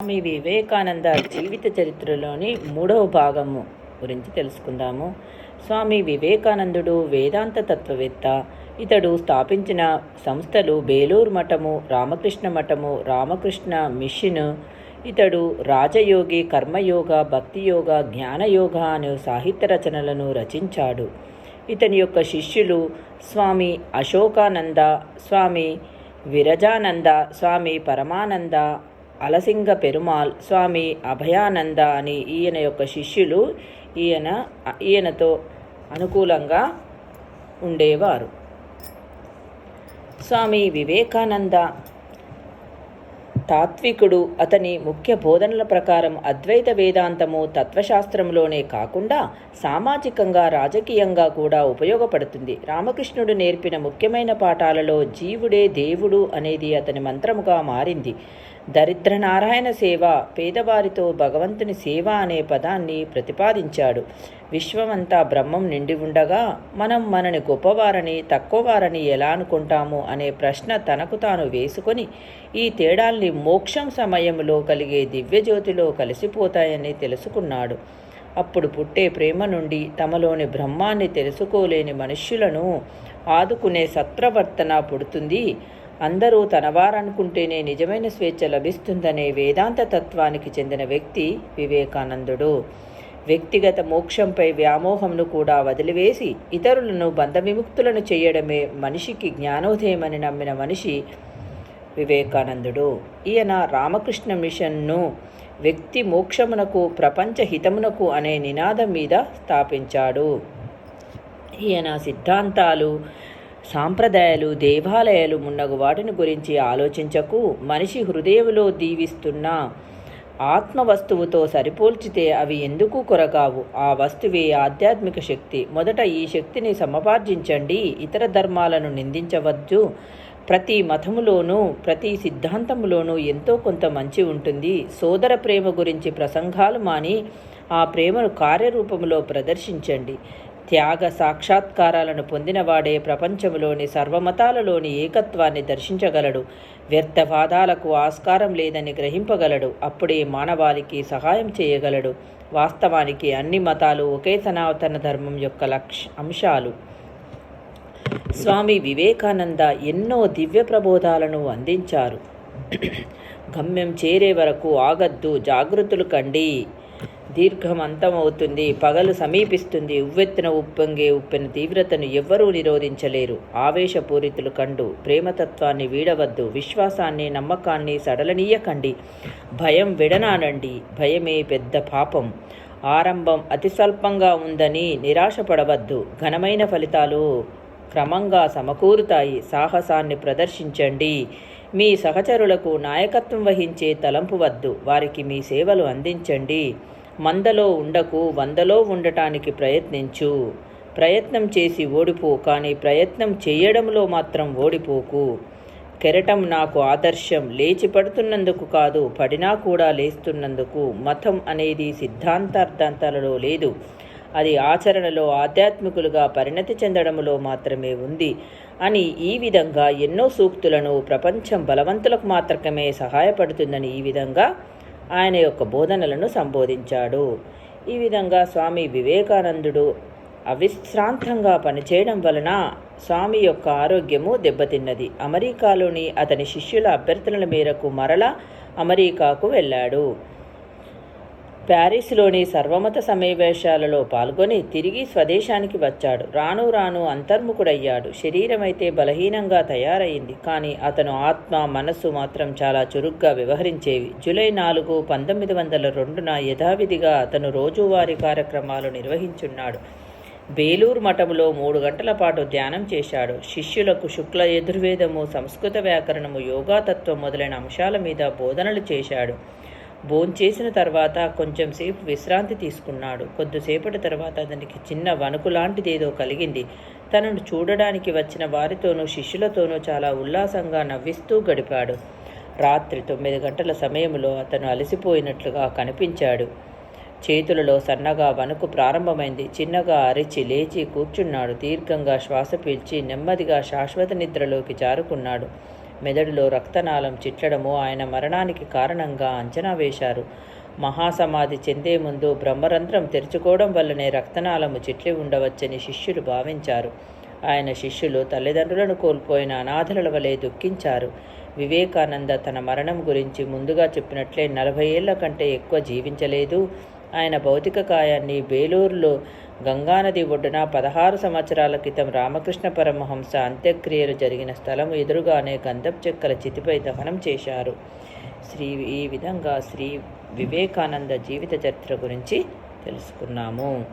స్వామి వివేకానంద జీవిత చరిత్రలోని మూడవ భాగము గురించి తెలుసుకుందాము. స్వామి వివేకానందుడు వేదాంత తత్వవేత్త. ఇతడు స్థాపించిన సంస్థలు బేలూరు మఠము రామకృష్ణ మఠము రామకృష్ణ మిషన్. ఇతడు రాజయోగి కర్మయోగ భక్తియోగ జ్ఞానయోగ అనే సాహిత్య రచనలను రచించాడు. ఇతని యొక్క శిష్యులు స్వామి అశోకానంద స్వామి విరజానంద స్వామి పరమానంద అలసింగ పెరుమాల్ స్వామి అభయానంద అని ఈయన యొక్క శిష్యులు ఈయన ఈయనతో అనుకూలంగా ఉండేవారు. స్వామి వివేకానంద తాత్వికుడు అతని ముఖ్య బోధనల ప్రకారం అద్వైత వేదాంతము తత్వశాస్త్రంలోనే కాకుండా సామాజికంగా రాజకీయంగా కూడా ఉపయోగపడుతుంది. రామకృష్ణుడు నేర్పిన ముఖ్యమైన పాఠాలలో జీవుడే దేవుడు అనేది అతని మంత్రముగా మారింది. దరిద్ర నారాయణ సేవ పేదవారితో భగవంతుని సేవ అనే పదాన్ని ప్రతిపాదించాడు. విశ్వమంతా బ్రహ్మం నిండి ఉండగా మనం మనని గొప్పవారని తక్కువవారని ఎలా అనుకుంటాము అనే ప్రశ్న తనకు తాను వేసుకొని ఈ తేడాల్ని మోక్షం సమయంలో కలిగే దివ్యజ్యోతిలో కలిసిపోతాయని తెలుసుకున్నాడు. అప్పుడు పుట్టే ప్రేమ నుండి తమలోని బ్రహ్మాన్ని తెలుసుకోలేని మనుష్యులను ఆదుకునే సత్ప్రవర్తన పుడుతుంది. అందరూ తనవారనుకుంటేనే నిజమైన స్వేచ్ఛ లభిస్తుందనే వేదాంత తత్వానికి చెందిన వ్యక్తి వివేకానందుడు. వ్యక్తిగత మోక్షంపై వ్యామోహంను కూడా వదిలివేసి ఇతరులను బంధవిముక్తులను చేయడమే మనిషికి జ్ఞానోదయమని నమ్మిన మనిషి వివేకానందుడు. ఈయన రామకృష్ణ మిషన్ను వ్యక్తి మోక్షమునకు ప్రపంచ హితమునకు అనే నినాదం మీద స్థాపించాడు. ఈయన సిద్ధాంతాలు సాంప్రదాయాలు దేవాలయాలు మున్నగు వాటిని గురించి ఆలోచించకు మనిషి హృదయంలో దీవిస్తున్న ఆత్మ వస్తువుతో సరిపోల్చితే అవి ఎందుకు కొరకావు? ఆ వస్తువే ఆధ్యాత్మిక శక్తి. మొదట ఈ శక్తిని సమపార్జించండి. ఇతర ధర్మాలను నిందించవద్దు. ప్రతి మతములోనూ ప్రతి సిద్ధాంతములోనూ ఎంతో కొంత మంచి ఉంటుంది. సోదర ప్రేమ గురించి ప్రసంగాలు మాని ఆ ప్రేమను కార్యరూపంలో ప్రదర్శించండి. త్యాగ సాక్షాత్కారాలను పొందినవాడే ప్రపంచంలోని సర్వమతాలలోని ఏకత్వాన్ని దర్శించగలడు. వ్యర్థవాదాలకు ఆస్కారం లేదని గ్రహింపగలడు. అప్పుడే మానవాళికి సహాయం చేయగలడు. వాస్తవానికి అన్ని మతాలు ఒకే సనాతన ధర్మం యొక్క లక్ష అంశాలు. స్వామి వివేకానంద ఎన్నో దివ్య ప్రబోధాలను అందించారు. గమ్యం చేరే వరకు ఆగద్దు జాగృతులు కండి. దీర్ఘం అంతమవుతుంది పగలు సమీపిస్తుంది. ఉవ్వెత్తున ఉప్పొంగే ఉప్పిన తీవ్రతను ఎవ్వరూ నిరోధించలేరు. ఆవేశపూరితులు కండు. ప్రేమతత్వాన్ని వీడవద్దు. విశ్వాసాన్ని నమ్మకాన్ని సడలనీయకండి. భయం విడనానండి. భయమే పెద్ద పాపం. ఆరంభం అతి స్వల్పంగా ఉందని నిరాశపడవద్దు. ఘనమైన ఫలితాలు క్రమంగా సమకూరుతాయి. సాహసాన్ని ప్రదర్శించండి. మీ సహచరులకు నాయకత్వం వహించే తలంపు వద్దు. వారికి మీ సేవలు అందించండి. మందలో ఉండకు వందలో ఉండటానికి ప్రయత్నించు. ప్రయత్నం చేసి ఓడిపో కానీ ప్రయత్నం చేయడంలో మాత్రం ఓడిపోకు. కెరటం నాకు ఆదర్శం లేచి పడుతున్నందుకు కాదు పడినా కూడా లేస్తున్నందుకు. మతం అనేది సిద్ధాంతార్థాంతాలలో లేదు. అది ఆచరణలో ఆధ్యాత్మికులుగా పరిణతి చెందడంలో మాత్రమే ఉంది అని ఈ విధంగా ఎన్నో సూక్తులను ప్రపంచం బలవంతులకు మాత్రమే సహాయపడుతుందని ఈ విధంగా ఆయన యొక్క బోధనలను సంబోధించాడు. ఈ విధంగా స్వామి వివేకానందుడు అవిశ్రాంతంగా పనిచేయడం వలన స్వామి యొక్క ఆరోగ్యము దెబ్బతిన్నది. అమెరికాలోని అతని శిష్యుల అభ్యర్థనల మేరకు మరలా అమెరికాకు వెళ్ళాడు. ప్యారిస్లోని సర్వమత సమావేశాలలో పాల్గొని తిరిగి స్వదేశానికి వచ్చాడు. రాను రాను అంతర్ముఖుడయ్యాడు. శరీరమైతే బలహీనంగా తయారైంది. కానీ అతను ఆత్మ మనస్సు మాత్రం చాలా చురుగ్గా వ్యవహరించేవి. జూలై నాలుగు పంతొమ్మిది వందల రెండున యథావిధిగా అతను రోజువారీ కార్యక్రమాలు నిర్వహించున్నాడు. బేలూరు మఠములో మూడు గంటల పాటు ధ్యానం చేశాడు. శిష్యులకు శుక్ల యజుర్వేదము సంస్కృత వ్యాకరణము యోగాతత్వం మొదలైన అంశాల మీద బోధనలు చేశాడు. భోంచేసిన తర్వాత కొంచెం సేపు విశ్రాంతి తీసుకున్నాడు. కొద్దిసేపటి తర్వాత అతనికి చిన్న వణుకు లాంటిదేదో కలిగింది. తనను చూడడానికి వచ్చిన వారితోనూ శిష్యులతోనూ చాలా ఉల్లాసంగా నవ్విస్తూ గడిపాడు. రాత్రి తొమ్మిది గంటల సమయంలో అతను అలసిపోయినట్లుగా కనిపించాడు. చేతులలో సన్నగా వణుకు ప్రారంభమైంది. చిన్నగా అరిచి లేచి కూర్చున్నాడు. దీర్ఘంగా శ్వాస పీల్చి నెమ్మదిగా శాశ్వత నిద్రలోకి జారుకున్నాడు. మెదడులో రక్తనాళం చిట్లడము ఆయన మరణానికి కారణంగా అంచనా వేశారు. మహాసమాధి చెందే ముందు బ్రహ్మరంధ్రం తెరుచుకోవడం వల్లనే రక్తనాళము చిట్లి ఉండవచ్చని శిష్యులు భావించారు. ఆయన శిష్యులు తల్లిదండ్రులను కోల్పోయిన అనాథల వలె దుఃఖించారు. వివేకానంద తన మరణం గురించి ముందుగా చెప్పినట్లే నలభై ఏళ్ళ కంటే ఎక్కువ జీవించలేదు. ఆయన భౌతిక కాయాన్ని బేలూరులో గంగానది ఒడ్డున పదహారు సంవత్సరాల క్రితం రామకృష్ణ పరమహంస అంత్యక్రియలు జరిగిన స్థలం ఎదురుగానే గంధపు చెక్కల చితిపై దహనం చేశారు. శ్రీ ఈ విధంగా శ్రీ వివేకానంద జీవిత చరిత్ర గురించి తెలుసుకున్నాము.